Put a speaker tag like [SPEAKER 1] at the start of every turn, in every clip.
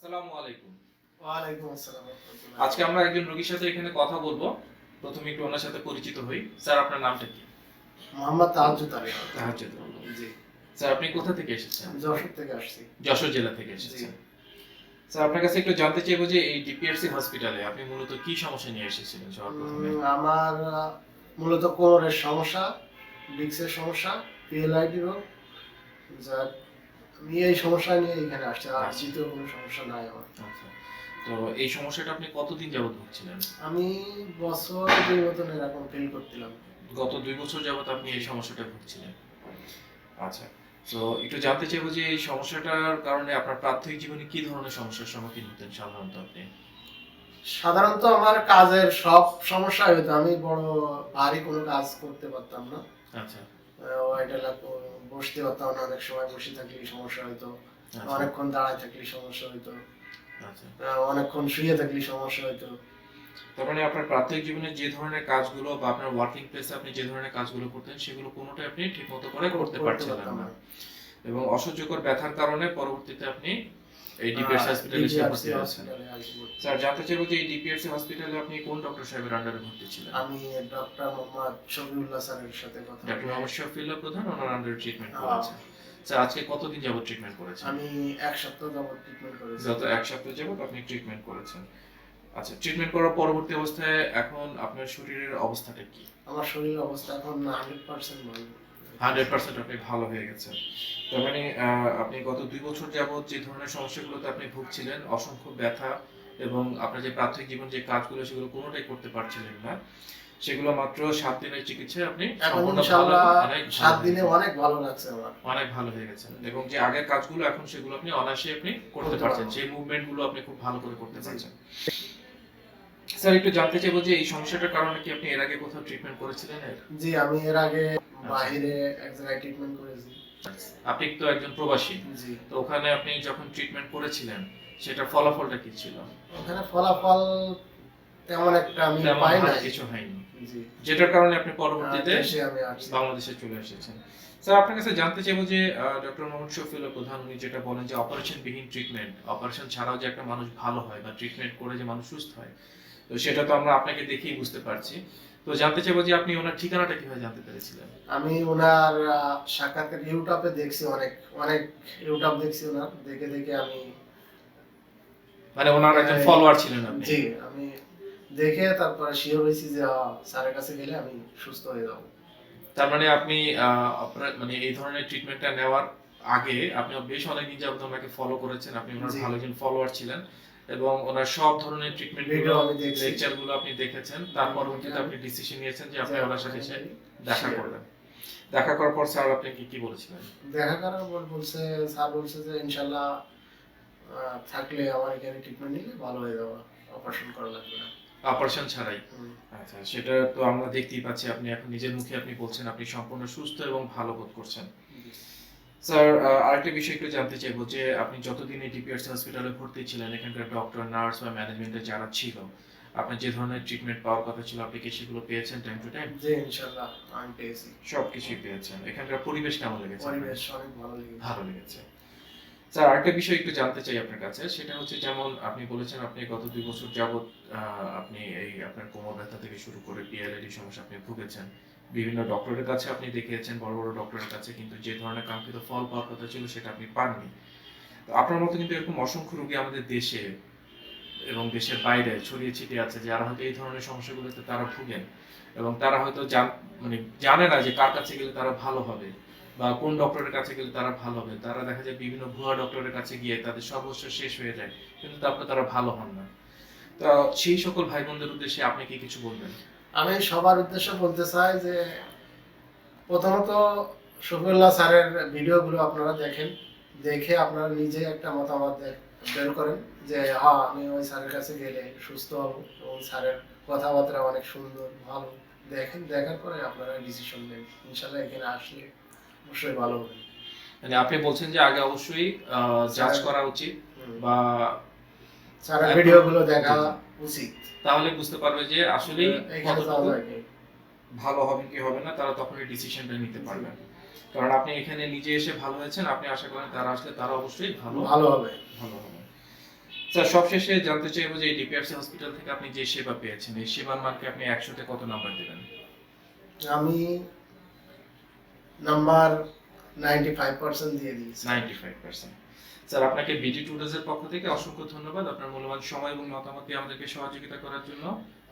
[SPEAKER 1] আসসালামু আলাইকুম।
[SPEAKER 2] ওয়ালাইকুম আসসালাম
[SPEAKER 1] আজকে আমরা একজন রোগীর সাথে এখানে কথা বলব। প্রথমে একটু ওনার সাথে পরিচিত হই। স্যার আপনার নামটা কি?
[SPEAKER 2] মোহাম্মদ তাহাজুদ আলী।
[SPEAKER 1] তাহাজ্জুদ
[SPEAKER 2] জি।
[SPEAKER 1] স্যার আপনি কোথা থেকে এসেছেন?
[SPEAKER 2] যশোর থেকে আসছি।
[SPEAKER 1] যশোর জেলা থেকে এসেছেন। স্যার আপনার কাছে একটু জানতে চাইব যে এই ডিপিআরসি হসপিটালে আপনি মূলত কি সমস্যা নিয়ে এসেছিলেন
[SPEAKER 2] আমার মূলত কোমরের সমস্যা ডিক্সের সমস্যা পিএলআইডি রোগ যা আমি এই সমস্যা নিয়ে এখানে আসছি আর
[SPEAKER 1] আচ্ছা।
[SPEAKER 2] দ্বিতীয় কোনো সমস্যা নাই আমার।
[SPEAKER 1] আচ্ছা। তো এই সমস্যাটা আপনি কতদিন যাবত ভুগছিলেন?
[SPEAKER 2] আমি বছর দুই মতন এরকম ফিল করছিলাম।
[SPEAKER 1] গত দুই বছর যাবত আপনি এই সমস্যাটা ভুগছিলেন। আচ্ছা। তো একটু জানতে চাইব যে এই সমস্যাটার কারণে আপনার প্রাথমিক জীবনে কি ধরনের সমস্যার সম্মুখীন হতেন সাধারণত আপনি?
[SPEAKER 2] সাধারণত আমার কাজের সব সমস্যা হতো। আমি বড় ভারী কোনো কাজ করতে পারতাম না।
[SPEAKER 1] আচ্ছা।
[SPEAKER 2] ওয়াইটা লাগতো বসতে পারতাম না অনেক সময় বসে থাকলে সমস্যা হতো
[SPEAKER 1] আচ্ছা।
[SPEAKER 2] অনেকক্ষণ দাঁড়ায় থাকলে সমস্যা হতো
[SPEAKER 1] আচ্ছা।
[SPEAKER 2] অনেকক্ষণ শুয়ে থাকলে সমস্যা হতো
[SPEAKER 1] তার মানে আপনার প্রাথমিক জীবনে যে ধরনের কাজগুলো বা আপনার ওয়ার্কিং প্লেসে আপনি যে ধরনের কাজগুলো করতেন সেগুলো কোনোটাই আপনি ঠিকমতো করে করতে পারছিলেন না। এবং অসহ্যকর ব্যথার কারণে পরবর্তীতে আপনি এই ডিপিএস হসপিটালে
[SPEAKER 2] DPRC
[SPEAKER 1] ভর্তি
[SPEAKER 2] ভর্তি।
[SPEAKER 1] স্যার জানতে চাইব যে এই ডিপিএসসি হসপিটালে আপনি কোন ডক্টর সাহেবের আন্ডারে ভর্তি ছিলেন?
[SPEAKER 2] আমি ডক্টর মোহাম্মদ শফিউল্লাহ স্যারের সাথে কথা
[SPEAKER 1] ডক্টর মোহাম্মদ শফিউল্লাহ প্রধান ওনার আন্ডারে ট্রিটমেন্ট করেছেন। স্যার আজকে কতদিন যাবত ট্রিটমেন্ট করেছেন?
[SPEAKER 2] আমি এক সপ্তাহ যাবত ট্রিটমেন্ট করেছি।
[SPEAKER 1] গত এক সপ্তাহ যাবত আপনি ট্রিটমেন্ট করেছেন। আচ্ছা ট্রিটমেন্ট করার পরবর্তী অবস্থায় এখন আপনার শরীরের অবস্থাটা কি?
[SPEAKER 2] আমার শরীরের অবস্থা এখন হান্ড্রেড পার্সেন্ট ভালো।
[SPEAKER 1] হান্ড্রেড পার্সেন্ট আপনি ভালো হয়ে গেছেন। তার মানে আপনি গত দুই বছর যাবত যে ধরনের সমস্যাগুলোতে আপনি ভুগছিলেন অসংখ্য ব্যথা এবং আপনার যে প্রাথমিক জীবন যে কাজগুলো সেগুলো কোনোটাই করতে পারছিলেন না। সেগুলো মাত্র সাত দিনের চিকিৎসায় আপনি
[SPEAKER 2] সাত দিনে অনেক ভালো লাগছে আমার।
[SPEAKER 1] অনেক ভালো হয়ে গেছেন। এবং যে আগের কাজগুলো এখন সেগুলো আপনি অনায়াসে আপনি করতে পারছেন। সেই মুভমেন্টগুলো আপনি খুব ভালো করে করতে। পারছেন। স্যার একটু জানতে চাইব যে এই সমস্যাটার কারণে কি আপনি এর আগে কোথাও ট্রিটমেন্ট করেছিলেন?
[SPEAKER 2] জি আমি এর আগে বাইরে এক জায়গায় ট্রিটমেন্ট করেছি।
[SPEAKER 1] আপনি তো একজন প্রবাসী তো ওখানে আপনি যখন ট্রিটমেন্ট করেছিলেন সেটার ফলাফলটা কি ছিল?
[SPEAKER 2] ওখানে ফলাফল তেমন একটা আমি পাই নাই।
[SPEAKER 1] কিছু হয়নি। যেটার কারণে আপনি পরবর্তীতে
[SPEAKER 2] আসছি
[SPEAKER 1] বাংলাদেশে চলে এসেছেন। স্যার আপনার কাছে জানতে চাইব যে ডক্টর মোহাম্মদ শফিউল্লাহ প্রধান উনি যেটা বলেন যে অপারেশন বিহীন ট্রিটমেন্ট অপারেশন ছাড়াও যে একটা মানুষ ভালো হয় বা ট্রিটমেন্ট করে যে মানুষ সুস্থ হয় তো সেটা তো আমরা আপনাকে দেখেই বুঝতে পারছি। তো জানতে চাইব যে আপনি ওনার ঠিকানাটা কীভাবে জানতে পেরেছিলেন?
[SPEAKER 2] আমি ওনার সাক্ষাৎকার ইউটিউবে দেখছি অনেক অনেক ইউটিউব দেখছি ওনার দেখে দেখে আমি
[SPEAKER 1] মানে ওনার একজন
[SPEAKER 2] হ্যাঁ,
[SPEAKER 1] ফলোয়ার ছিলেন আপনি?
[SPEAKER 2] জি আমি দেখে তারপরে শিওর হয়েছি যে স্যারের কাছে গেলে আমি সুস্থ হয়ে যাব।
[SPEAKER 1] তার মানে আপনি আপনার মানে এই ধরনের ট্রিটমেন্টটা নেওয়ার আগে আপনি বেশ অনেকদিন যাবত ওনাকে ফলো করেছেন আপনি ওনার ভালো একজন ফলোয়ার ছিলেন। এবং ওনার সব ধরনের ট্রিটমেন্ট
[SPEAKER 2] ভিডিও
[SPEAKER 1] লেকচারগুলো আপনি দেখেছেন। তার পরবর্তীতে আপনি ডিসিশন নিয়েছেন যে আপনি ওনার সাথে এসে দেখা করবেন। দেখা করার পর স্যার আপনি কি কি বলেছিলেন?
[SPEAKER 2] দেখা করার পর বলছে স্যার বলছে যে ইনশাল্লাহ থাকলে আমার এখানে ট্রিটমেন্ট নিলে ভালো হয়ে যাবে। অপারেশন করা লাগবে না।
[SPEAKER 1] অপারেশন ছাড়াই? আচ্ছা সেটা তো আমরা দেখতেই পাচ্ছি। আপনি এখন নিজের মুখে আপনি বলছেন আপনি সম্পূর্ণ সুস্থ এবং ভালো বোধ করছেন। স্যার আরেকটা বিষয় একটু জানতে চাইব যে আপনি যতদিন এই ডিপিআরসি হসপিটালে ভর্তি ছিলেন এখানকার ডক্টর নার্স বা ম্যানেজমেন্টে যারা ছিল আপনার যে ধরনের ট্রিটমেন্ট পাওয়ার কথা ছিল আপনি কি সেগুলো পেয়েছেন টাইম টু টাইম
[SPEAKER 2] জি ইনশাল্লাহ আমি পেয়েছি।
[SPEAKER 1] সব কিছুই পেয়েছেন। এখানকার পরিবেশ কেমন লেগেছে
[SPEAKER 2] পরিবেশ অনেক ভালো লেগেছে।
[SPEAKER 1] ভালো লেগেছে। স্যার আরেকটা বিষয় একটু জানতে চাই আপনার কাছে সেটা হচ্ছে যেমন আপনি বলেছেন আপনি গত দুই বছর যাবত আপনি এই আপনার কোমর ব্যথা থেকে শুরু করে পিএলএডি সমস্যা আপনি ভুগেছেন। বিভিন্ন ডক্টরের কাছে আপনি দেখিয়েছেন, বড় বড় ডক্টরের কাছে, কিন্তু যে ধরনের কাঙ্ক্ষিত ফল পাওয়ার কথা ছিল সেটা আপনি পাননি। তো আপনার মতো কিন্তু এরকম অসংখ্য রোগী আমাদের দেশে এবং দেশের বাইরে ছড়িয়ে ছিটিয়ে আছে, যারা হয়তো এই ধরনের সমস্যাগুলোতে তারা ভুগেন এবং তারা হয়তো মানে জানে না যে কার কাছে গেলে তারা ভালো হবে বা কোন ডক্টরের কাছে গেলে তারা ভালো হবে। তারা দেখা যায় বিভিন্ন ভুয়া ডক্টরের কাছে গিয়ে তাদের সর্বস্ব শেষ হয়ে যায়, কিন্তু তারপরে তারা ভালো হন না। তো সেই সকল ভাই বোনদের উদ্দেশ্যে আপনি কি কিছু বলবেন?
[SPEAKER 2] আমি সবার উদ্দেশ্যে বলতে চাই যে প্রথমত শফিউল্লাহ স্যারের ভিডিওগুলো আপনারা দেখেন দেখে আপনারা নিজে একটা মতামত বের করেন যে হ্যাঁ আমি ওই স্যারের কাছে গেলে সুস্থ হব এবং স্যারের কথাবার্তা অনেক সুন্দর ভালো। দেখেন দেখার পরে আপনারা ডিসিশন নেন। ইনশাল্লাহ এখানে আসলে অবশ্যই ভালো হবে।
[SPEAKER 1] মানে আপনি বলছেন যে আগে অবশ্যই জাজ করা উচিত বা
[SPEAKER 2] স্যারের ভিডিওগুলো দেখা উচিত।
[SPEAKER 1] তাহলে বুঝতে পারবে যে আসলে? ভালো হবে কি হবে না তারা তখনই ডিসিশনটা নিতে পারবেন কারণ আপনি এখানে নিজে এসে ভালো হয়েছেন আপনি আশা করেন তারা আসলে তারা অবশ্যই ভালো
[SPEAKER 2] ভালো হবে।
[SPEAKER 1] ভালো হবে। স্যার সবশেষে জানতে চাইব যে ডিপিআরসি হসপিটাল থেকে আপনি যে সেবা পেয়েছেন এই সেবার মানকে আপনি একশোতে কত নাম্বার দেবেন?
[SPEAKER 2] আমি নাম্বার নাইনটি ফাইভ পার্সেন্ট দিয়ে দিয়েছি।
[SPEAKER 1] নাইনটি ফাইভ পার্সেন্ট স্যার আপনাকে বিটি টুডেজের পক্ষ থেকে অসংখ্য ধন্যবাদ। আপনার মূল্যবান সময় এবং মতামত দিয়ে আমাদেরকে সহযোগিতা করার জন্য।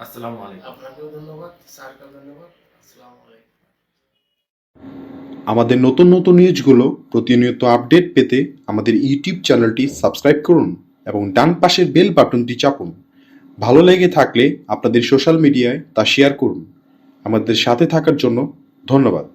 [SPEAKER 1] আসসালামু আলাইকুম।
[SPEAKER 2] আপনাকেও ধন্যবাদ। স্যারকেও ধন্যবাদ। আসসালামু আলাইকুম।
[SPEAKER 3] আমাদের নতুন নতুন নিউজগুলো প্রতিনিয়ত আপডেট পেতে আমাদের ইউটিউব চ্যানেলটি সাবস্ক্রাইব করুন এবং ডান পাশের বেল বাটনটি চাপুন। ভালো লেগে থাকলে আপনাদের সোশ্যাল মিডিয়ায় তা শেয়ার করুন। আমাদের সাথে থাকার জন্য ধন্যবাদ।